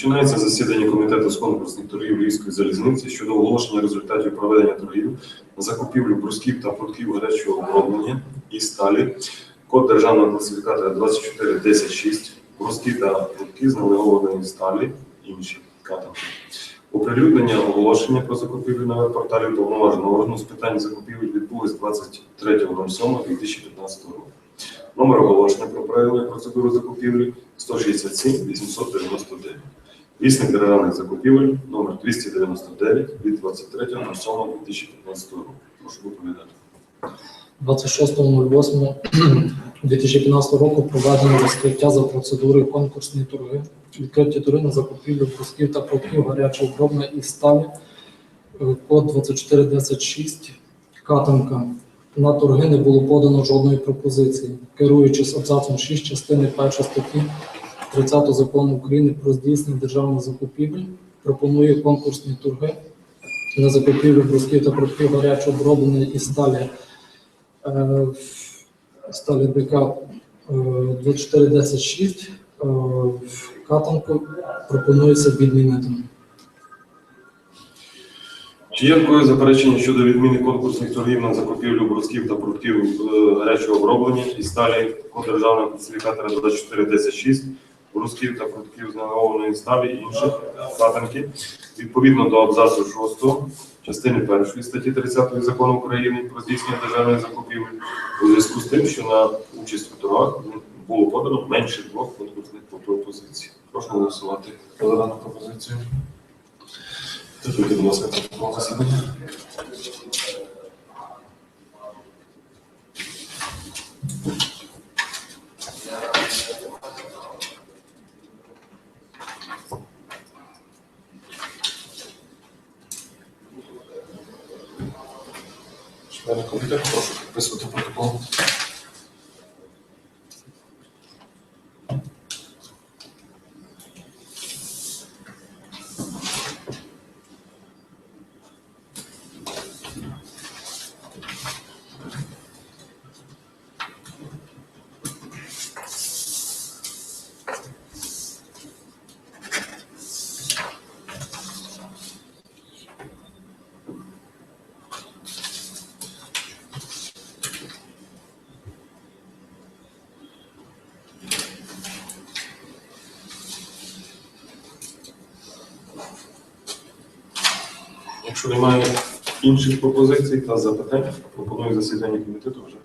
Починається засідання комітету з конкурсних торгів Львівської залізниці щодо оголошення результатів проведення торгів на закупівлю брусків та прутків гарячого обладнання і сталі. Код державного класифікатора 24106, бруски та прутки з налегованої сталі, інші катанки. Оприлюднення оголошення про закупівлю на веб-порталі уповноваженого органу з питань закупівель відбулось 23.07.2015 року. Номер оголошення про правила і процедуру закупівлі 167 899. Вісник державних закупівель номер 299 від 23.07.2015 року. Прошу доповідати. 26.08.2015 року проведено розкриття за процедурою конкурсні торги. Відкриті торги на закупівлю брусків та протків гарячого оброблення і сталі. Е, Код 2416. Катанка. На торги не було подано жодної пропозиції. Керуючись абзацом 6 частини 1 статті 30 закону України про здійснення державних закупівель, пропонує конкурсні торги на закупівлю брусків та протків гарячого оброблення і сталі Е, Сталі ДК е, 2416 е, катанку пропонується відмінити. Чи є в заперечення щодо відміни конкурсних торгів на закупівлю брусків та е, гарячого оброблення і сталі код державного класифікатора 24106, брусків та прутків з налегованої сталі і інших катанки відповідно до абзацу 6 частини 1 статті 30 закону України про здійснення державних закупівель у зв'язку з тим, що на участь у торгах було подано менше двох конкурсних пропозицій. Прошу голосувати за дану пропозицію. Засідання. Члени комітету, прошу підписувати протокол. Якщо немає інших пропозицій та запитань, пропоную засідання комітету вже